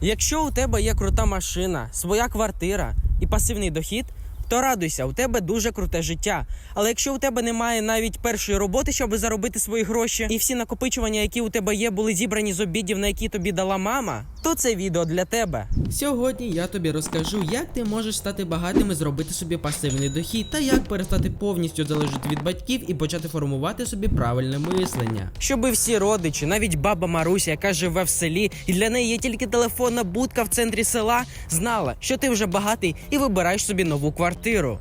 Якщо у тебе є крута машина, своя квартира і пасивний дохід, то радуйся, у тебе дуже круте життя. Але якщо у тебе немає навіть першої роботи, щоб заробити свої гроші, і всі накопичування, які у тебе є, були зібрані з обідів, на які тобі дала мама, то це відео для тебе. Сьогодні я тобі розкажу, як ти можеш стати багатим і зробити собі пасивний дохід, та як перестати повністю залежати від батьків і почати формувати собі правильне мислення. Щоби всі родичі, навіть баба Маруся, яка живе в селі, і для неї є тільки телефонна будка в центрі села, знала, що ти вже багатий і вибираєш собі нову квартиру.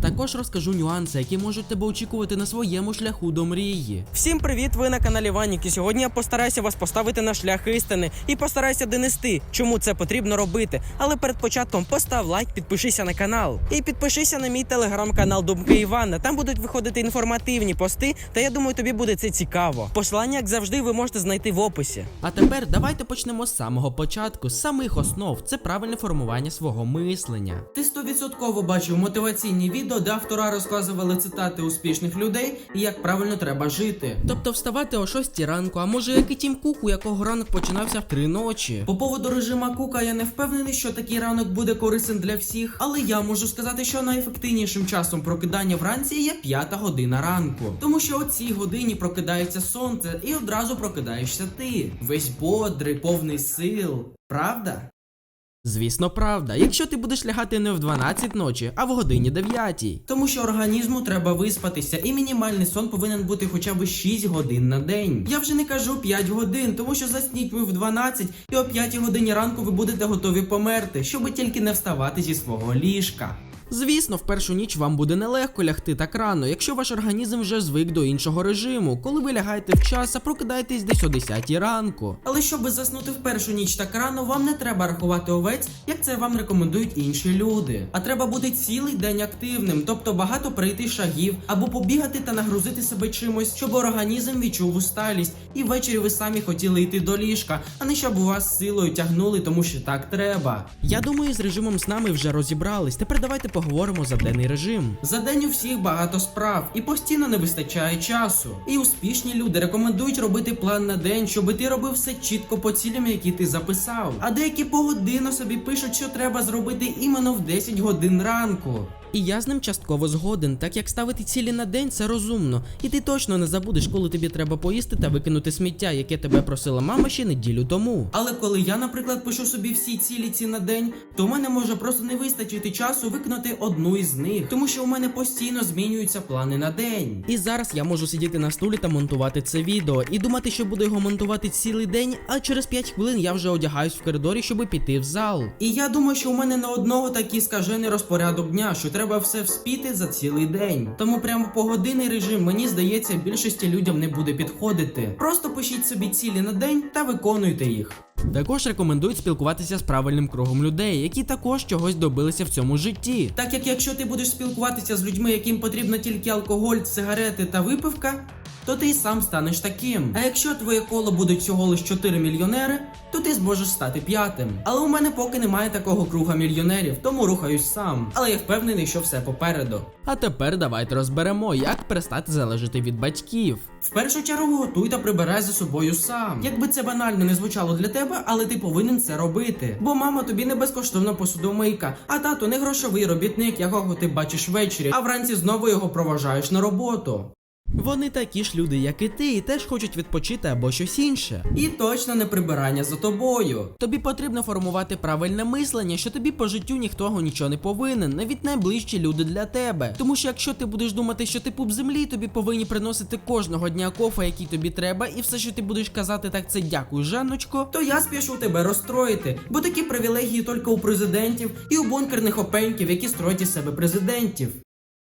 Також розкажу нюанси, які можуть тебе очікувати на своєму шляху до мрії. Всім привіт! Ви на каналі Ванік. І сьогодні я постараюся вас поставити на шлях істини і постараюся донести, чому це потрібно робити. Але перед початком постав лайк, підпишися на канал і підпишися на мій телеграм-канал Думки Івана. Там будуть виходити інформативні пости, та я думаю, тобі буде це цікаво. Посилання, як завжди, ви можете знайти в описі. А тепер давайте почнемо з самого початку, з самих основ. Це правильне формування свого мислення. Ти стовідсотково бачив мотиваційні відео, де автора розказували цитати успішних людей і як правильно треба жити. Тобто вставати о 6 ранку, а може як і Тім Кук, у якого ранок починався в 3 ночі. По поводу режима Кука я не впевнений, що такий ранок буде корисним для всіх, але я можу сказати, що найефективнішим часом прокидання вранці є 5 година ранку. Тому що о цій годині прокидається сонце і одразу прокидаєшся ти. Весь бодрий, повний сил. Правда? Звісно, правда. Якщо ти будеш лягати не в 12 ночі, а в годині 9. Тому що організму треба виспатися, і мінімальний сон повинен бути хоча б 6 годин на день. Я вже не кажу 5 годин, тому що засніть ви в 12, і о 5 годині ранку ви будете готові померти, щоб тільки не вставати зі свого ліжка. Звісно, в першу ніч вам буде нелегко лягти так рано, якщо ваш організм вже звик до іншого режиму, коли ви лягаєте в час, а прокидаєтесь десь о 10 ранку. Але щоб заснути в першу ніч так рано, вам не треба рахувати овець, як це вам рекомендують інші люди. А треба бути цілий день активним, тобто багато пройти шагів, або побігати та нагрузити себе чимось, щоб організм відчув усталість, і ввечері ви самі хотіли йти до ліжка, а не щоб у вас силою тягнули, тому що так треба. Я думаю, з режимом з нами вже розібрались. Тепер давайте поговоримо за денний режим. За день у всіх багато справ і постійно не вистачає часу. І успішні люди рекомендують робити план на день, щоб ти робив все чітко по цілям, які ти записав. А деякі погодинно собі пишуть, що треба зробити іменно в 10 годин ранку. І я з ним частково згоден, так як ставити цілі на день це розумно, і ти точно не забудеш, коли тобі треба поїсти та викинути сміття, яке тебе просила мама ще неділю тому. Але коли я, наприклад, пишу собі всі цілі ці на день, то в мене може просто не вистачити часу виконати одну із них, тому що у мене постійно змінюються плани на день. І зараз я можу сидіти на стулі та монтувати це відео і думати, що буду його монтувати цілий день, а через 5 хвилин я вже одягаюсь в коридорі, щоб піти в зал. І я думаю, що у мене на одного такий скажений розпорядок дня, що треба все вспіти за цілий день. Тому прямо погодинний режим, мені здається, більшості людям не буде підходити. Просто пишіть собі цілі на день та виконуйте їх. Також рекомендують спілкуватися з правильним кругом людей, які також чогось добилися в цьому житті. Так як якщо ти будеш спілкуватися з людьми, яким потрібно тільки алкоголь, цигарети та випивка, то ти й сам станеш таким. А якщо твоє коло будуть всього лиш 4 мільйонери, то ти зможеш стати п'ятим. Але у мене поки немає такого круга мільйонерів, тому рухаюсь сам. Але я впевнений, що все попереду. А тепер давайте розберемо, як перестати залежати від батьків. В першу чергу готуй та прибирай за собою сам. Якби це банально не звучало для тебе, але ти повинен це робити. Бо мама тобі не безкоштовна посудомийка, а тато не грошовий робітник, якого ти бачиш ввечері, а вранці знову його проважаєш на роботу. Вони такі ж люди, як і ти, і теж хочуть відпочити або щось інше. І точно не прибирання за тобою. Тобі потрібно формувати правильне мислення, що тобі по життю ніхто нічого не повинен, навіть найближчі люди для тебе. Тому що якщо ти будеш думати, що ти пуп землі, тобі повинні приносити кожного дня кофе, який тобі треба, і все, що ти будеш казати, так це дякую, Жанночко, то я спішу тебе розстроїти, бо такі привілегії тільки у президентів і у бункерних опеньків, які строять із себе президентів.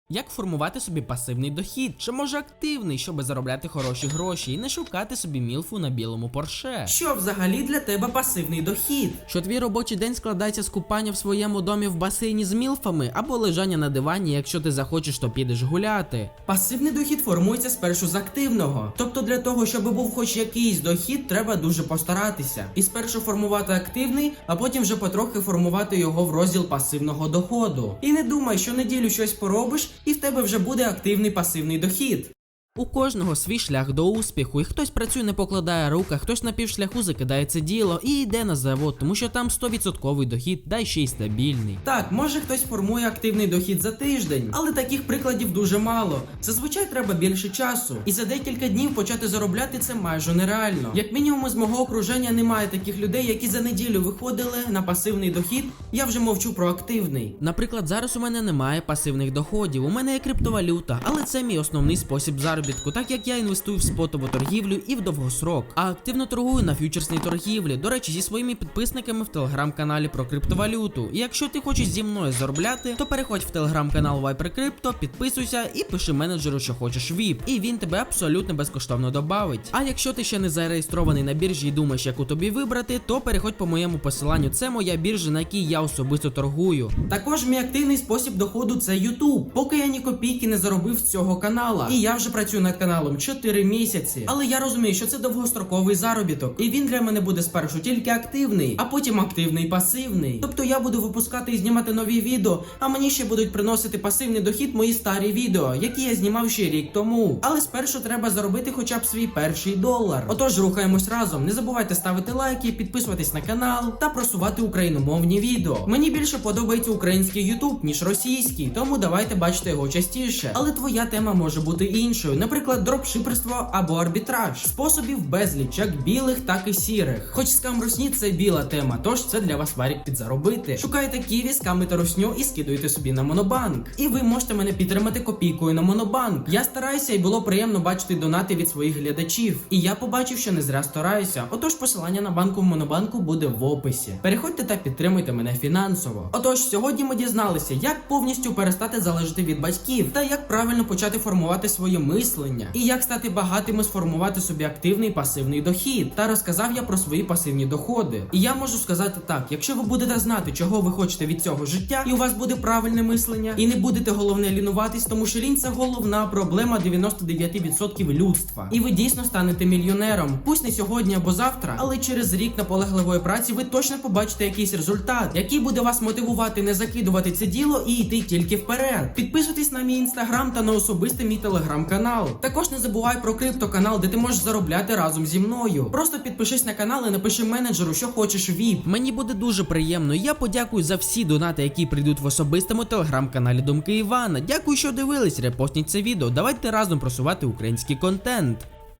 Як формувати собі пасивний дохід, чи може активний, щоб заробляти хороші гроші і не шукати собі мілфу на білому порше? Що взагалі для тебе пасивний дохід? Що твій робочий день складається з купання в своєму домі в басейні з мілфами або лежання на дивані, якщо ти захочеш, то підеш гуляти. Пасивний дохід формується спершу з активного. Тобто для того, щоб був хоч якийсь дохід, треба дуже постаратися. І спершу формувати активний, а потім вже потрохи формувати його в розділ пасивного доходу. І не думай, що неділю щось поробиш, і в тебе вже буде активний пасивний дохід. У кожного свій шлях до успіху, і хтось працює, не покладає рук, а хтось на півшляху закидає це діло і йде на завод, тому що там 100% дохід, да й ще й стабільний. Так, може хтось формує активний дохід за тиждень, але таких прикладів дуже мало. Зазвичай треба більше часу, і за декілька днів почати заробляти це майже нереально. Як мінімум, з мого окруження немає таких людей, які за неділю виходили на пасивний дохід. Я вже мовчу про активний. Наприклад, зараз у мене немає пасивних доходів. У мене є криптовалюта, але це мій основний спосіб заробітку, так як я інвестую в спотову торгівлю і в довгосрок. А активно торгую на фьючерсній торгівлі. До речі, зі своїми підписниками в телеграм-каналі про криптовалюту. І якщо ти хочеш зі мною заробляти, то переходь в телеграм-канал Viper Crypto, підписуйся і пиши менеджеру, що хочеш VIP. І він тебе абсолютно безкоштовно добавить. А якщо ти ще не зареєстрований на біржі і думаєш, яку тобі вибрати, то переходь по моєму посиланню. Це моя біржа, на якій я особисто торгую. Також мій активний спосіб доходу це YouTube. Поки я ні копійки не заробив з цього канала. І я вже працюю над каналом 4 місяці. Але я розумію, що це довгостроковий заробіток, і він для мене буде спершу тільки активний, а потім активний пасивний. Тобто я буду випускати і знімати нові відео, а мені ще будуть приносити пасивний дохід мої старі відео, які я знімав ще рік тому. Але спершу треба заробити хоча б свій перший долар. Отож, рухаємось разом. Не забувайте ставити лайки, підписуватись на канал та просувати україномовні відео. Мені більше подобається український YouTube, ніж російський, тому давайте бачити його частіше. Але твоя тема може бути іншою, наприклад, дропшиперство або арбітраж. Способів безліч, як білих, так і сірих. Хоч скам русні це біла тема, тож це для вас варік підзаробити. Шукайте ківі, скамите русню і скидуйте собі на монобанк. І ви можете мене підтримати копійкою на монобанк. Я стараюся і було приємно бачити донати від своїх глядачів. І я побачив, що не зря стараюся. Отож, посилання на банку в монобанку буде в описі. Переходьте та підтримуйте мене фінансово. Отож, сьогодні ми дізналися, як повністю перестати залежати від батьків, та як правильно почати формувати своє мислення, і як стати багатим і сформувати собі активний пасивний дохід. Та розказав я про свої пасивні доходи. І я можу сказати так: якщо ви будете знати, чого ви хочете від цього життя, і у вас буде правильне мислення, і не будете головне лінуватись, тому що лінь це головна проблема 99% людства. І ви дійсно станете мільйонером. Пусть не сьогодні або завтра, але через рік наполегливої праці ви точно побачите якийсь результат, який буде вас мотивувати не закидувати це діло і йти тільки вперед. Підписуйтесь на мій інстаграм та на особистий мій телеграм-канал. Також не забувай про криптоканал, де ти можеш заробляти разом зі мною. Просто підпишись на канал і напиши менеджеру, що хочеш VIP. Мені буде дуже приємно. Я подякую за всі донати, які прийдуть в особистому телеграм-каналі Думки Івана. Дякую, що дивились. Репостніть це відео. Давайте разом просувати український контент.